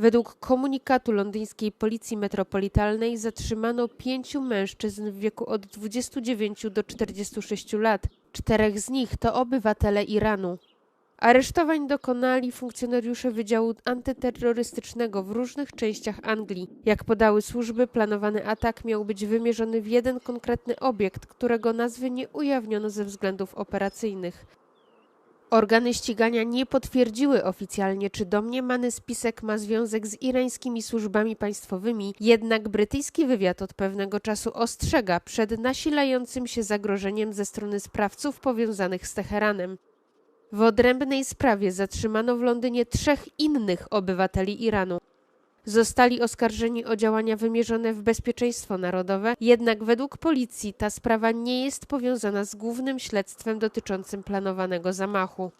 Według komunikatu londyńskiej policji metropolitalnej zatrzymano pięciu mężczyzn w wieku od 29 do 46 lat. Czterech z nich to obywatele Iranu. Aresztowań dokonali funkcjonariusze Wydziału Antyterrorystycznego w różnych częściach Anglii. Jak podały służby, planowany atak miał być wymierzony w jeden konkretny obiekt, którego nazwy nie ujawniono ze względów operacyjnych. Organy ścigania nie potwierdziły oficjalnie, czy domniemany spisek ma związek z irańskimi służbami państwowymi, jednak brytyjski wywiad od pewnego czasu ostrzega przed nasilającym się zagrożeniem ze strony sprawców powiązanych z Teheranem. W odrębnej sprawie zatrzymano w Londynie trzech innych obywateli Iranu. Zostali oskarżeni o działania wymierzone w bezpieczeństwo narodowe, jednak według policji ta sprawa nie jest powiązana z głównym śledztwem dotyczącym planowanego zamachu.